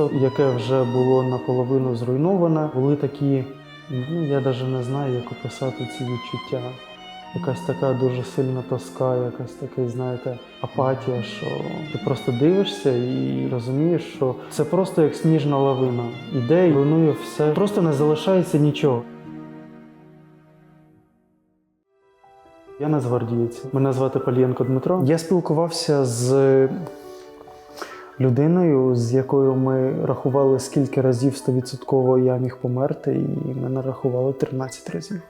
Місто, яке вже було наполовину зруйноване, були такі, ну я навіть не знаю, як описати ці відчуття. Якась така дуже сильна тоска, якась така, знаєте, апатія, що ти просто дивишся і розумієш, що це просто як сніжна лавина. Іде і руйнує все. Просто не залишається нічого. Я нацгвардієць. Мене звати Палієнко Дмитро. Я спілкувався з людиною, з якою ми рахували, скільки разів 100% я міг померти, і ми нарахували 13 разів.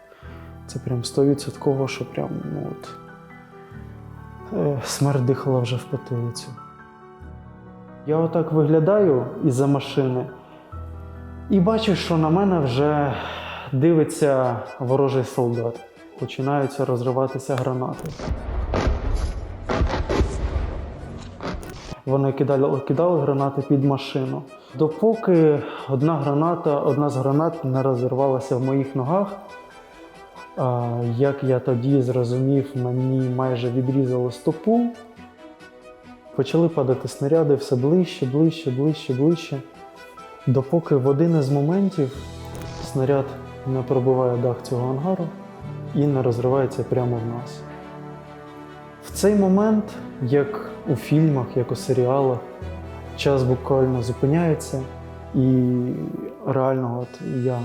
Це прям 100%, що прям ну, от, е, смерть дихала вже в потилицю. Я отак виглядаю із-за машини і бачу, що на мене вже дивиться ворожий солдат. Починаються розриватися гранати. Вони кидали, кидали гранати під машину. Допоки одна граната, одна з гранат не розірвалася в моїх ногах, як я тоді зрозумів, мені майже відрізало стопу. Почали падати снаряди все ближче, ближче, ближче, ближче. Допоки в один із моментів снаряд не пробиває дах цього ангару і не розривається прямо в нас. В цей момент, як у фільмах, як у серіалах, час буквально зупиняється, і реально от я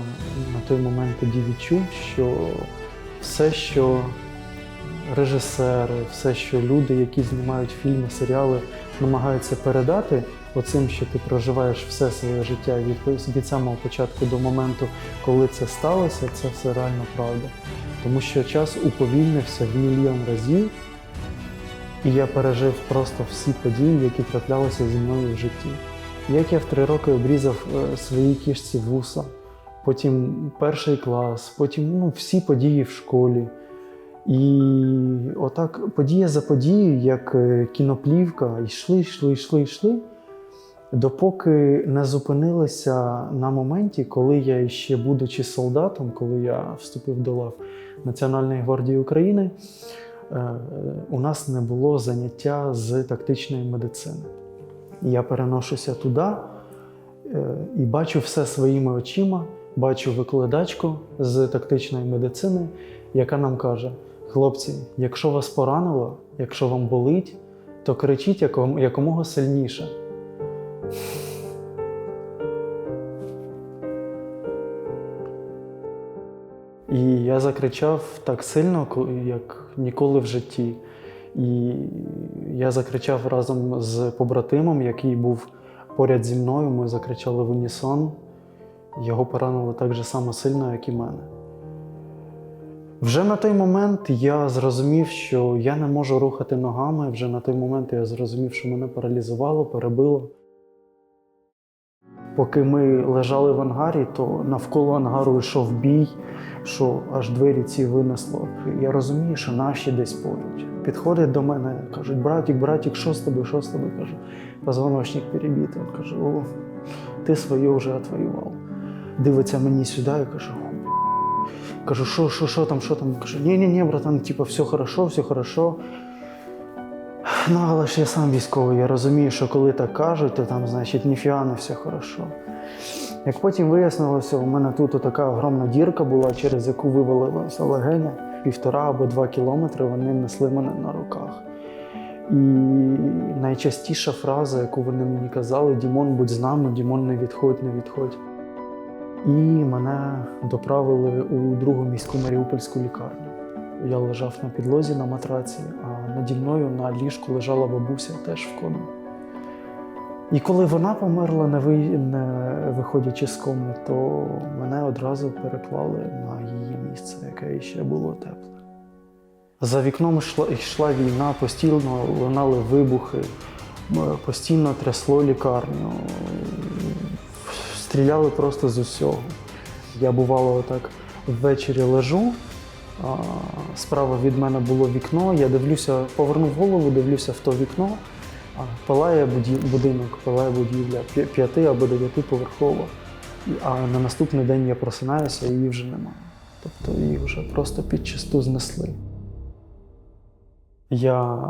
на той момент тоді відчув, що все, що режисери, все, що люди, які знімають фільми, серіали, намагаються передати оцим, що ти проживаєш все своє життя від, від самого початку до моменту, коли це сталося, це все реально правда. Тому що час уповільнився в мільйон разів, і я пережив просто всі події, які траплялися зі мною в житті. Як я в три роки обрізав е, своїй кішці вуса, потім перший клас, потім ну, всі події в школі. І отак подія за подією, як е, кіноплівка, йшли, йшли, йшли, йшли, допоки не зупинилися на моменті, коли я ще будучи солдатом, коли я вступив до лав Національної гвардії України, у нас не було заняття з тактичної медицини. Я переношуся туди е, і бачу все своїми очима, бачу викладачку з тактичної медицини, яка нам каже: хлопці, якщо вас поранило, якщо вам болить, то кричіть якомога сильніше. І я закричав так сильно, як ніколи в житті. І я закричав разом з побратимом, який був поряд зі мною. Ми закричали в унісон. Його поранило так же само сильно, як і мене. Вже на той момент я зрозумів, що я не можу рухати ногами. Вже на той момент я зрозумів, що мене паралізувало, перебило. Поки ми лежали в ангарі, то навколо ангару йшов бій, що аж двері ці винесло. Я розумію, що наші десь поруч. Підходять до мене, кажуть, братік, братік, що з тобою, що з тобою? Кажу, позвоночник перебитий. Він каже, о, ти своє вже отвоював. Дивиться мені сюди і каже, «Ху, Кажу, що, що, що там, що там? Каже, ні, ні, ні, братан, типу, все хорошо, все хорошо. Ну, але ж я сам військовий, я розумію, що коли так кажуть, то там, значить, ніфіга не все хорошо. Як потім вияснилося, у мене тут така огромна дірка була, через яку вивалилася легеня. Півтора або два кілометри вони несли мене на руках. І найчастіша фраза, яку вони мені казали: Дімон, будь з нами, Дімон, не відходь, не відходь. І мене доправили у другу міську Маріупольську лікарню. Я лежав на підлозі на матраці, а наді мною на ліжку лежала бабуся теж в комі. І коли вона померла, не, ви... не виходячи з коми, то мене одразу переклали на її місце, яке ще було тепле. За вікном йшла, йшла війна, постійно лунали вибухи, постійно трясло лікарню, стріляли просто з усього. Я бувало отак ввечері лежу, справа від мене було вікно, я дивлюся, повернув голову, дивлюся в то вікно, палає будинок, палає будівля п'яти або дев'ятиповерхова. А на наступний день я просинаюся, і її вже немає. Тобто її вже просто підчисту знесли. Я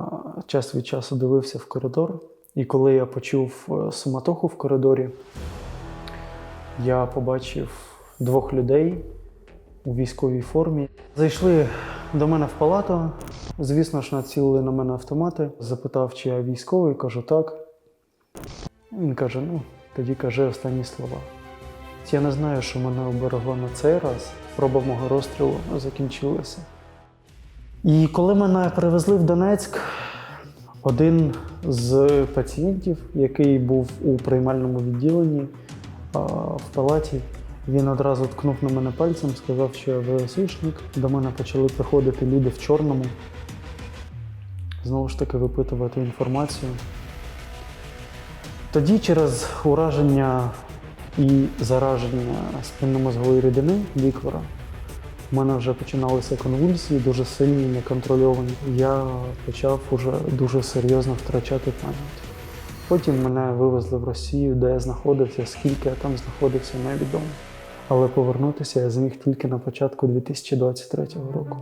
час від часу дивився в коридор І коли я почув е, суматоху в коридорі, я побачив двох людей у військовій формі. Зайшли до мене в палату. Звісно ж, націлили на мене автомати. Запитав, чи я військовий, кажу так. Він каже: ну, тоді каже останні слова. Я не знаю, що мене оберегло на цей раз. Спроба мого розстрілу закінчилася. І коли мене привезли в Донецьк, один з пацієнтів, який був у приймальному відділенні в палаті, він одразу ткнув на мене пальцем, сказав, що я ВСУшник. До мене почали приходити люди в чорному. Знову ж таки, випитувати інформацію. Тоді через ураження і зараження спинномозгової рідини ліквора у мене вже починалися конвульсії, дуже сильні, неконтрольовані. Я почав уже дуже серйозно втрачати пам'ять. Потім мене вивезли в Росію, де я знаходився, скільки я там знаходився, невідомо. Але повернутися я зміг тільки на початку 2023 року.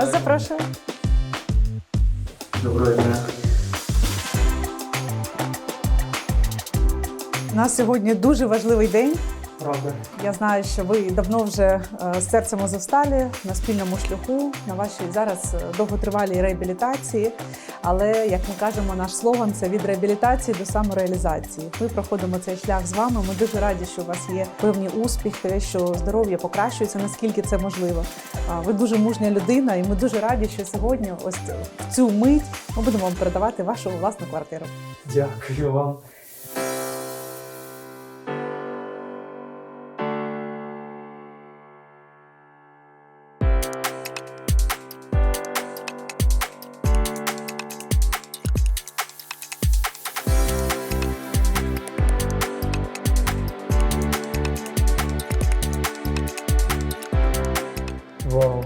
Вас запрошую. Доброго дня. У нас сьогодні дуже важливий день. Правда. Я знаю, що ви давно вже е, з серцем Азовсталі на спільному шляху на вашій зараз е, довготривалій реабілітації. Але як ми кажемо, наш слоган це від реабілітації до самореалізації. Ми проходимо цей шлях з вами. Ми дуже раді, що у вас є певні успіхи, що здоров'я покращується, наскільки це можливо. Ви дуже мужня людина, і ми дуже раді, що сьогодні, ось в цю мить, ми будемо вам передавати вашу власну квартиру. Дякую вам. Вау.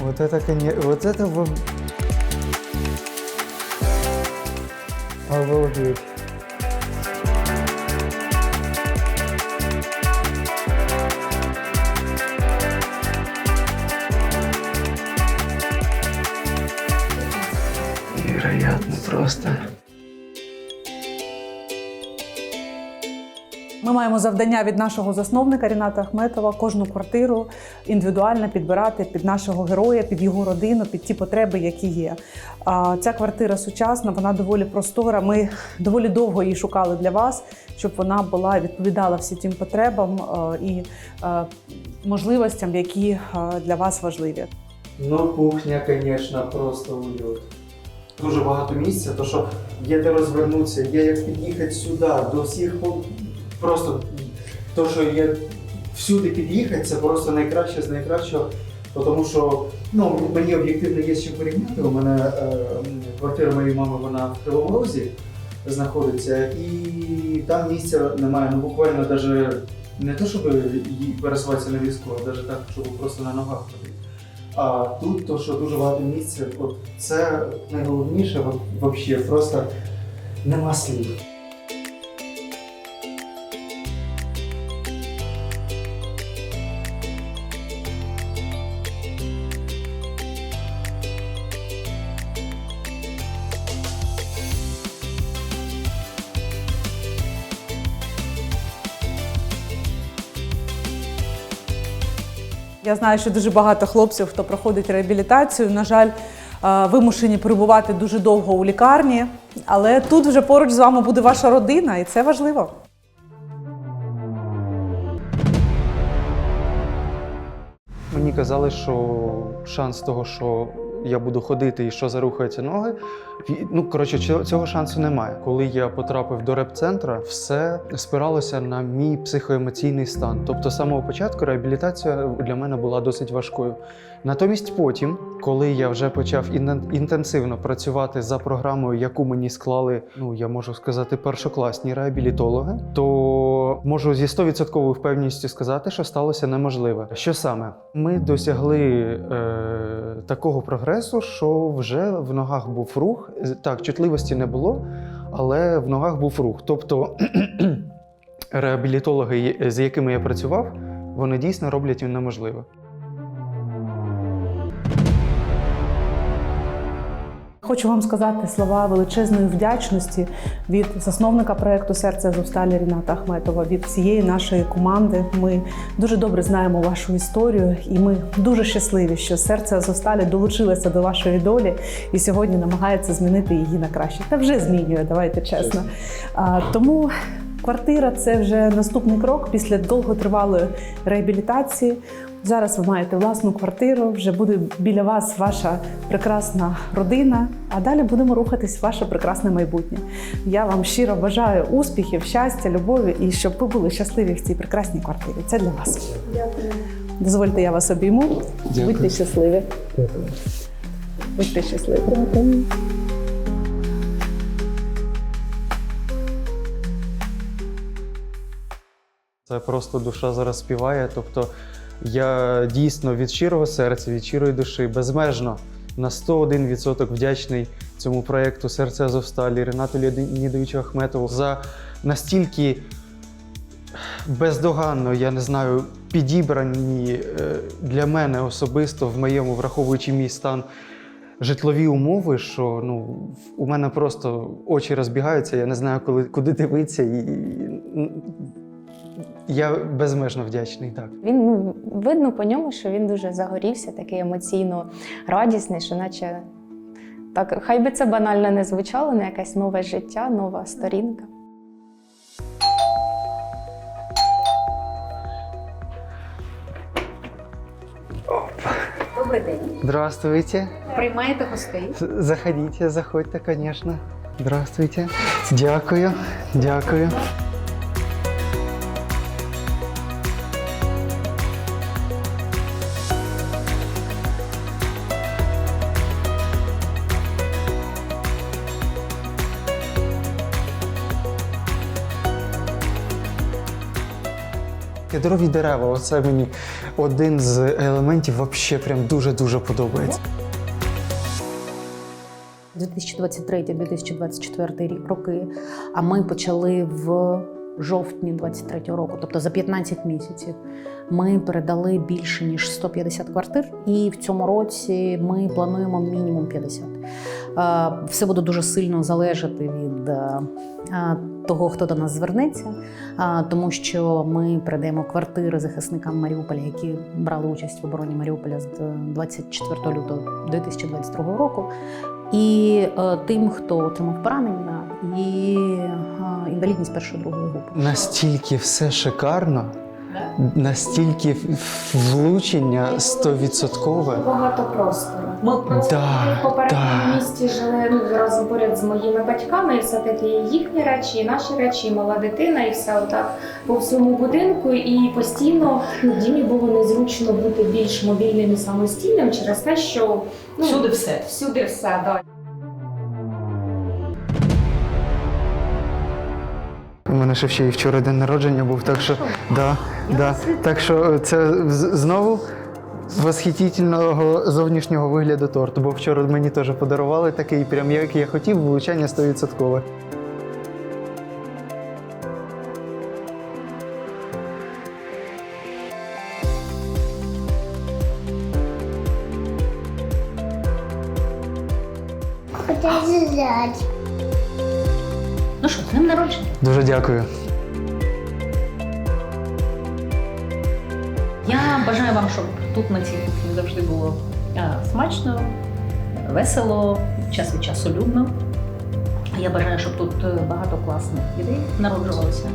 Вот это, конечно, вот это вы... Обалдеть. Маємо завдання від нашого засновника Ріната Ахметова кожну квартиру індивідуально підбирати під нашого героя, під його родину, під ті потреби, які є. Ця квартира сучасна, вона доволі простора. Ми доволі довго її шукали для вас, щоб вона була відповідала всім тим потребам і можливостям, які для вас важливі. Ну, кухня, звісно, просто уют. Дуже багато місця, то що є де розвернутися, є як під'їхати сюди, до всіх просто то, що є всюди під'їхати, це просто найкраще з найкращого. Тому що ну, мені об'єктивно є що порівняти. У мене е, квартира моєї мами вона в Кривому Розі знаходиться, і там місця немає. Ну буквально навіть не то, щоб пересуватися на візку, а навіть так, щоб просто на ногах ходити. А тут то, що дуже багато місця, от це найголовніше вообще, просто нема слів. Я знаю, що дуже багато хлопців, хто проходить реабілітацію, на жаль, е, вимушені перебувати дуже довго у лікарні. Але тут вже поруч з вами буде ваша родина, і це важливо. Мені казали, що шанс того, що я буду ходити і що зарухаються ноги. Ну, коротше, цього, шансу немає. Коли я потрапив до реп-центра, все спиралося на мій психоемоційний стан. Тобто, з самого початку реабілітація для мене була досить важкою. Натомість, потім, коли я вже почав інтенсивно працювати за програмою, яку мені склали, ну я можу сказати, першокласні реабілітологи, то можу зі 100% впевненістю сказати, що сталося неможливе. Що саме? Ми досягли е, такого прогресу, що вже в ногах був рух. Так, чутливості не було, але в ногах був рух. Тобто реабілітологи, з якими я працював, вони дійсно роблять неможливе. Хочу вам сказати слова величезної вдячності від засновника проекту Серце Азовсталі Ріната Ахметова, від всієї нашої команди. Ми дуже добре знаємо вашу історію, і ми дуже щасливі, що серце Азовсталі долучилося до вашої долі і сьогодні намагається змінити її на краще. Та вже змінює, давайте чесно. А, тому квартира це вже наступний крок після довготривалої реабілітації. Зараз ви маєте власну квартиру, вже буде біля вас ваша прекрасна родина. А далі будемо рухатись в ваше прекрасне майбутнє. Я вам щиро бажаю успіхів, щастя, любові і щоб ви були щасливі в цій прекрасній квартирі. Це для вас. Дякую. Дозвольте, я вас обійму. Дякую. Будьте щасливі. Будьте щасливі. Це просто душа зараз співає. Тобто я дійсно від щирого серця, від щирої душі, безмежно на 101% вдячний цьому проєкту Серце Азовсталі Ренату Леонідовичу Ахметову за настільки бездоганно, я не знаю, підібрані е, для мене особисто в моєму, враховуючи мій стан. Житлові умови, що ну у мене просто очі розбігаються, я не знаю, коли куди дивитися, і, я безмежно вдячний. Так. Він ну видно по ньому, що він дуже загорівся, такий емоційно радісний, що наче так, хай би це банально не звучало, але якесь нове життя, нова сторінка. Добрий день. Здравствуйте. Приймаєте гостей? З- Заходите, заходьте, конечно. Здравствуйте. Дякую, дякую. Кедрові дерева, оце мені один з елементів взагалі прям дуже-дуже подобається. 2023-2024 рік роки. А ми почали в жовтні 23-го року, тобто за 15 місяців. Ми передали більше ніж 150 квартир, і в цьому році ми плануємо мінімум 50. Е, Все буде дуже сильно залежати від е, е, того, хто до нас звернеться, тому що ми передаємо квартири захисникам Маріуполя, які брали участь в обороні Маріуполя з 24 лютого 2022 року. І тим, хто отримав поранення, і інвалідність першої другої групи. Настільки все шикарно, настільки влучення стовідсоткове. Багато простору. Ми просто Да, в попередньому да. місті жили ну, разом поряд з моїми батьками, і все-таки їхні речі, і наші речі, і мала дитина, і все отак по всьому будинку. І постійно ну, Дімі було незручно бути більш мобільним і самостійним через те, що ну, Всюди все. всюди все. Да. Мене ще ще і вчора день народження був, так що да, да. Так що це знову восхитительного зовнішнього вигляду торту. Бо вчора мені теж подарували такий, прям як я хотів, влучання 100%. Дякую. Я бажаю вам, щоб тут на цій кухні завжди було е, смачно, весело, час від часу людно. Я бажаю, щоб тут е, багато класних ідей народжувалося.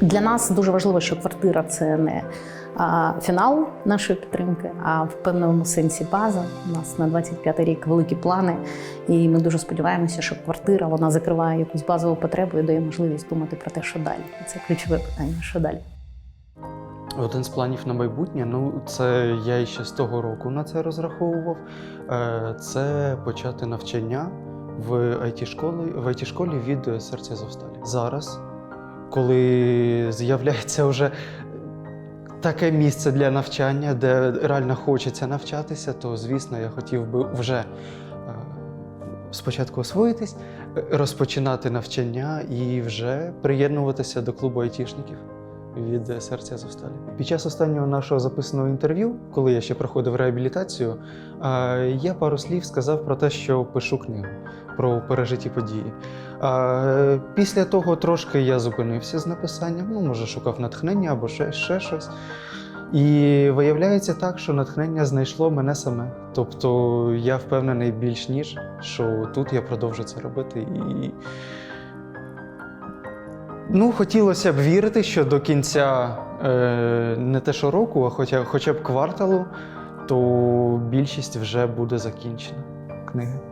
Для нас дуже важливо, що квартира це не фінал нашої підтримки, а в певному сенсі база. У нас на 25-й рік великі плани, і ми дуже сподіваємося, що квартира вона закриває якусь базову потребу і дає можливість думати про те, що далі. Це ключове питання, що далі. Один з планів на майбутнє, ну це я ще з того року на це розраховував. е, Це почати навчання в it школі в it школі від серця Зовсталі. Зараз, коли з'являється вже таке місце для навчання, де реально хочеться навчатися, то звісно я хотів би вже е, спочатку освоїтись, е, розпочинати навчання і вже приєднуватися до клубу айтішників від серця Зовсталі. Під час останнього нашого записаного інтерв'ю, коли я ще проходив реабілітацію, я пару слів сказав про те, що пишу книгу про пережиті події. Після того трошки я зупинився з написанням, ну, може, шукав натхнення або ще, ще щось. І виявляється так, що натхнення знайшло мене саме. Тобто я впевнений більш ніж, що тут я продовжу це робити. І Ну, хотілося б вірити, що до кінця е, не те що року, а хоча, хоча б кварталу, то більшість вже буде закінчена книги.